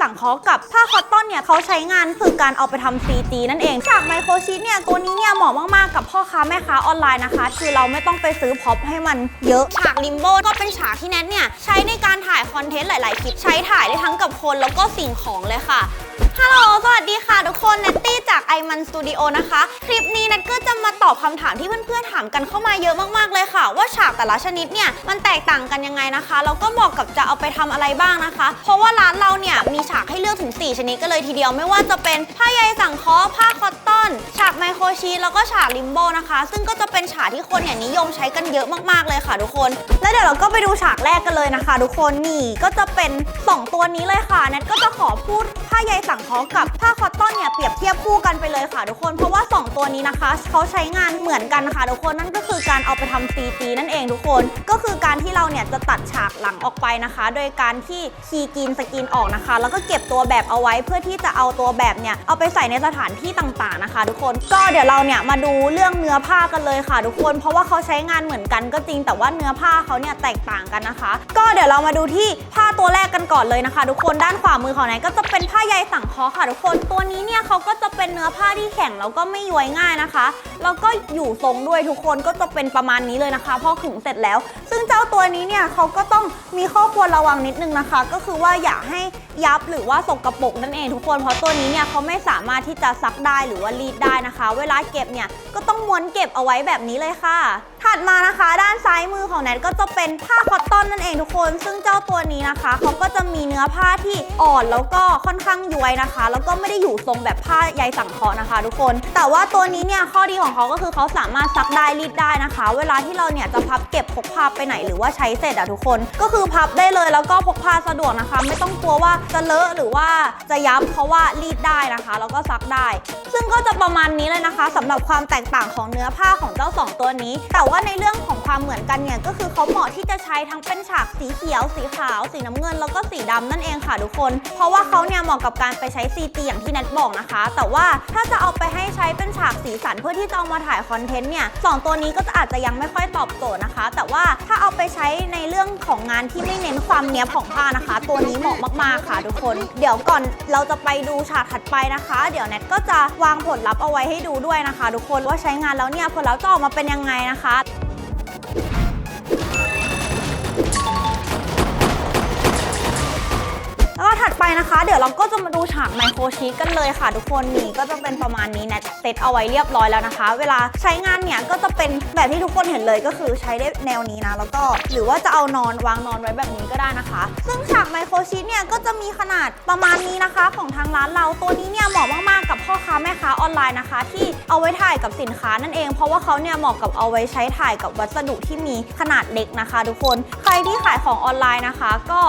สังเคราะห์กับผ้าคอตตอนเนี่ยเขาใช้งานคือการเอาไปทำ CG นั่นเอง จากไมโครชิตเนี่ยตัวนี้เนี่ยเหมาะมากๆ กับพ่อค้าแม่ค้าออนไลน์นะคะ คือเราไม่ต้องไปซื้อพ็อปให้มันเยอะ ฉากลิมโบก็เป็นฉากที่แนทเนี่ยใช้ในการถ่ายคอนเทนต์หลาย ๆ คลิป ใช้ถ่ายได้ทั้งกับคนแล้วก็สิ่งของเลยค่ะ ฮัลโหล สวัสดีค่ะทุกคนเนตตี้จากไอมันสตูดิโอนะคะ คลิปนี้เนทก็จะมาตอบคำถามที่เพื่อนๆถามกันเข้ามาเยอะมากๆเลยค่ะ ว่าฉากแต่ละชนิดเนี่ย มันแตกต่างกันยังไงนะคะ แล้วก็เหมาะกับจะเอาไปทำอะไรบ้างนะคะ เพราะว่าร้านเราเนี่ย มีฉากให้เลือกถึง 4 ชนิดกันเลยทีเดียว ไม่ว่าจะเป็นผ้าใยสังเคราะห์ผ้าคอตตอน ฉากไมโครชีแล้วก็ฉากลิมโบนะคะ ซึ่งก็จะเป็นฉากที่คนเนี่ยนิยมใช้กันเยอะมากๆเลยค่ะทุกคน แล้วเดี๋ยวเราก็ไปดูฉากแรกกันเลยนะคะ ทุกคนนี่ก็จะเป็น 2 ตัวนี้เลยค่ะแนทก็จะขอพูดผ้าใยสังเคราะห์กับผ้าคอตตอนเนี่ยเปรียบเทียบคู่กันไปเลยค่ะทุกคน เพราะว่า 2 ตัวนี้นะคะเขาใช้งานเหมือนกันค่ะทุกคนนั่นก็คือการเอาไปทำ CG นั่นเองทุกคน ก็คือการที่เราเนี่ยจะตัดฉากหลังออกไปนะคะ โดยการที่คีย์กรีนสกรีนออกนะคะ แล้วก็เก็บตัวแบบเอาไว้เพื่อที่จะเอาตัวแบบเนี่ยเอาไปใส่ในสถานที่ต่างๆนะคะ ทุกคนก็เดี๋ยวเราเนี่ยมาดูเรื่องเนื้อผ้ากันเลยค่ะ ทุกคน เพราะว่าเขาใช้งานเหมือนกันก็จริง แต่ว่าเนื้อผ้าเขาเนี่ยแตกต่างกันนะคะ ก็เดี๋ยวเรามาดูที่ผ้าตัวแรกกันก่อนเลยนะคะ ทุกคนด้านขวามือของไหนก็จะเป็นผ้าใยสังเคราะห์ค่ะทุกคน ตัวนี้เนี่ยเขาก็จะเป็นเนื้อผ้าที่แข็งแล้วก็ไม่ย้วยง่ายนะคะ แล้วก็อยู่ทรงด้วยทุกคนก็จะเป็นประมาณนี้เลยนะคะพอขึงเสร็จแล้ว ซึ่งเจ้าตัวนี้เนี่ยเขาก็ต้องมีข้อควรระวังนิดนึงนะคะ ก็คือว่าอย่าให้ยับหรือว่าสกรปรกนั่นเองทุกคน เพราะตัวนี้เนี่ยเขาไม่สามารถที่จะซักได้หรือว่ารีดได้นะคะ เวลาเก็บเนี่ยก็ต้องม้วนเก็บเอาไว้แบบนี้เลยค่ะ ถัดมานะคะด้านซ้ายมือของแนทก็จะเป็นผ้าคอตตอนนั่นเองทุกคน ซึ่งเจ้าตัวนี้นะคะเขาก็จะมีเนื้อผ้าที่อ่อนแล้วก็ค่อนข้างย้วยนะคะ แล้วก็ไม่ได้อยู่ทรงแบบผ้าใยสังเคราะห์นะคะ ทุกคน แต่ว่าตัวนี้เนี่ยข้อดีของเขาก็คือเขาสามารถซักได้รีดได้นะคะ เวลาที่เราเนี่ยจะพับเก็บพกพาไปไหนหรือว่าใช้เสร็จอะทุกคน ก็คือพับได้เลยแล้วก็พกพาสะดวกนะคะ ไม่ต้องกลัวว่าจะเลอะหรือว่าจะยับเพราะว่ารีดได้นะคะ แล้วก็ซักได้ ซึ่งก็จะประมาณนี้เลยนะคะสำหรับความแตกต่างของเนื้อผ้าของเจ้าสองตัวนี้แต่ว่าในเรื่องของความเหมือนกันเนี่ยก็คือเขาเหมาะที่จะใช้ทั้งเป็นฉากสีเขียว สีขาว สีน้ำเงิน แล้วก็สีดำนั่นเองค่ะทุกคน เพราะว่าเขาเนี่ยเหมาะกับการไปใช้ CG อย่างที่แนทบอกนะคะ แต่ว่าถ้าจะเอาไปให้ใช้เป็นฉากสีสันเพื่อที่จะเอามาถ่ายคอนเทนต์เนี่ยสองตัวนี้ก็จะอาจจะยังไม่ค่อยตอบโจทย์นะคะ แต่ว่าถ้าเอาไปใช้ในเรื่องของงานที่ไม่เน้นความเนี้ยบของผ้านะคะ ตัวนี้เหมาะมากๆค่ะทุกคน เดี๋ยวก่อนเราจะไปดูฉากถัดไปนะคะ เดี๋ยวแนทก็จะวางผลลัพธ์เอาไว้ให้ดูด้วยนะคะ ทุกคนว่าใช้งานแล้วเนี่ยผลลัพธ์จะออกมาเป็นยังไงนะคะ ไปนะคะ เดี๋ยวเราก็จะมาดูฉากไมโครชีตกันเลยค่ะ ทุกคนนี่ก็จะเป็นประมาณนี้นทเซตเอาไว้เรียบร้อยแล้วนะคะ เวลาใช้งานเนี่ยก็จะเป็นแบบที่ทุกคนเห็นเลยก็คือใช้ได้แนวนี้นะ แล้วก็หรือว่าจะเอานอนวางนอนไว้แบบนี้ก็ได้นะคะ ซึ่งฉากไมโครชีตเนี่ยก็จะมีขนาดประมาณนี้นะคะ ของทางร้านเราตัวนี้เนี่ยเหมาะมากๆกับพ่อค้าแม่ค้าออนไลน์นะคะ ที่เอาไว้ถ่ายกับสินค้านั่นเอง เพราะว่าเขาเนี่ยเหมาะกับเอาไว้ใช้ถ่ายกับวัสดุที่มีขนาดเล็กนะคะ ทุกคนใครที่ขายของออนไลน์นะคะ ก็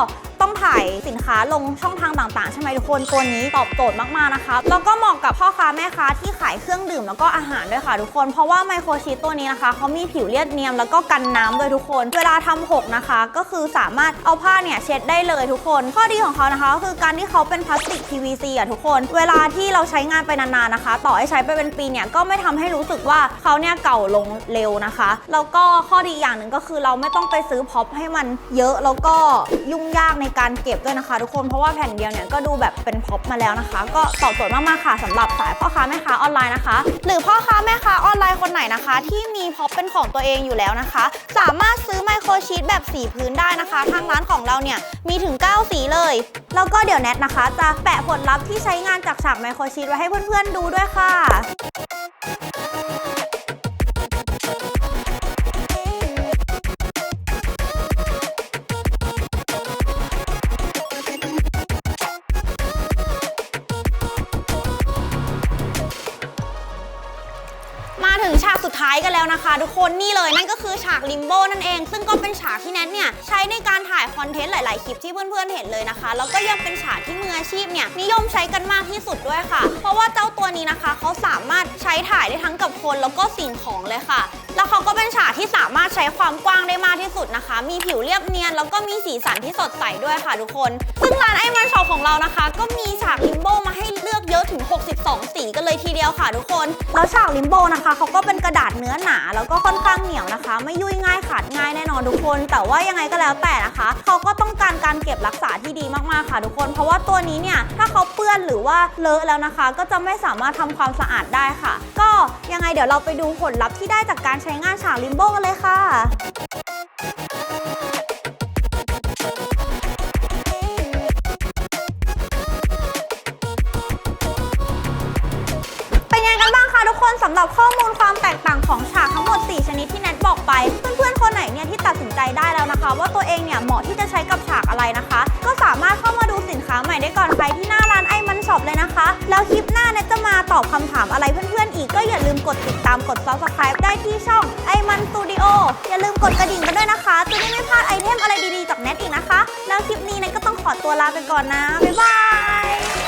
ต้องถ่ายสินค้าลงช่องทางต่างๆ ใช่ไหมทุกคนตัวนี้ตอบโจทย์มากๆนะคะแล้วก็เหมาะกับพ่อค้าแม่ค้าที่ขายเครื่องดื่มแล้วก็อาหารด้วยค่ะทุกคน เพราะว่าไมโครชีตตัวนี้นะคะเขามีผิวเรียบเนียมแล้วก็กันน้ำด้วยทุกคน เวลาทำหกนะคะ ก็คือสามารถเอาผ้าเนี่ยเช็ดได้เลยทุกคน ข้อดีของเขานะคะก็คือการที่เขาเป็นพลาสติก PVC อะทุกคน เวลาที่เราใช้งานไปนานๆนะคะ ต่อให้ใช้ไปเป็นปีเนี่ยก็ไม่ทำให้รู้สึกว่าเขาเนี่ยเก่าลงเร็วนะคะ แล้วก็ข้อดีอย่างหนึ่งก็คือเราไม่ต้องไปซื้อพ็อปให้มันเยอะแล้วก็ยุ่งยากในการเก็บด้วยนะคะ ทุกคนเพราะว่าแผ่นเดียวเนี่ยก็ดูแบบเป็นพ็อปมาแล้วนะคะ ก็ตอบโจทย์มากๆค่ะสำหรับสายพ่อค้าแม่ค้าออนไลน์นะคะ หรือพ่อค้าแม่ค้าออนไลน์คนไหนนะคะ ที่มีพ็อปเป็นของตัวเองอยู่แล้วนะคะ สามารถซื้อไมโครชีตแบบสีพื้นได้นะคะ ทางร้านของเราเนี่ยมีถึง 9 สีเลยแล้วก็เดี๋ยวแนทนะคะ จะแปะผลลัพธ์ที่ใช้งานจากฉากไมโครชีตไว้ให้เพื่อนๆดูด้วยค่ะายกันแล้วนะคะ ทุกคนนี่เลยนั่นก็คือฉากลิมโบนั่นเอง ซึ่งก็เป็นฉากที่แนทเนี่ยใช้ในการถ่ายคอนเทนต์หลาย ๆ คลิปที่เพื่อน ๆ เห็นเลยนะคะ แล้วก็ยังเป็นฉากที่มืออาชีพเนี่ยนิยมใช้กันมากที่สุดด้วยค่ะ เพราะว่าเจ้าตัวนี้นะคะเขาสามารถใช้ถ่ายได้ทั้งกับคนแล้วก็สิ่งของเลยค่ะ แล้วเขาก็เป็นฉากที่สามารถใช้ความกว้างได้มากที่สุดนะคะ มีผิวเรียบเนียนแล้วก็มีสีสันที่สดใสด้วยค่ะ ทุกคน ซึ่งร้านไอมันช็อปของเรานะคะ ก็มีฉากลิมโบมาให้ ถึง 62 สีกันเลยทีเดียวค่ะทุกคน แล้วฉากลิมโบนะคะเขาก็เป็นกระดาษเนื้อหนาแล้วก็ค่อนข้างเหนียวนะคะ ไม่ยุ่ยง่ายขาดง่ายแน่นอนทุกคน แต่ว่ายังไงก็แล้วแต่นะคะเขาก็ต้องการการเก็บรักษาที่ดีมากๆค่ะทุกคน เพราะว่าตัวนี้เนี่ยถ้าเขาเปื้อนหรือว่าเลอะแล้วนะคะ ก็จะไม่สามารถทำความสะอาดได้ค่ะ ก็ยังไงเดี๋ยวเราไปดูผลลัพธ์ที่ได้จากการใช้งานฉากลิมโบกันเลยค่ะ คนสำหรับข้อมูลความแตกต่างของฉากทั้งหมด 4 ชนิดที่แนทบอกไป เพื่อนๆ คนไหนเนี่ยที่ตัดสินใจได้แล้วนะคะ ว่าตัวเองเนี่ยเหมาะที่จะใช้กับฉากอะไรนะคะ ก็สามารถเข้ามาดูสินค้าใหม่ได้ก่อนใครที่หน้าร้านไอมันช็อปเลยนะคะ แล้วคลิปหน้าแนทจะมาตอบคำถามอะไรเพื่อนๆ อีกก็อย่าลืมกดติดตามกด subscribe ได้ที่ช่องไอมันสตูดิโออย่าลืมกดกระดิ่งกันด้วยนะคะจะได้ไม่พลาดไอเทมอะไรดีๆจากแนทอีกนะคะ แล้วคลิปนี้แนทก็ต้องขอตัวลาไปก่อนนะบ๊ายบาย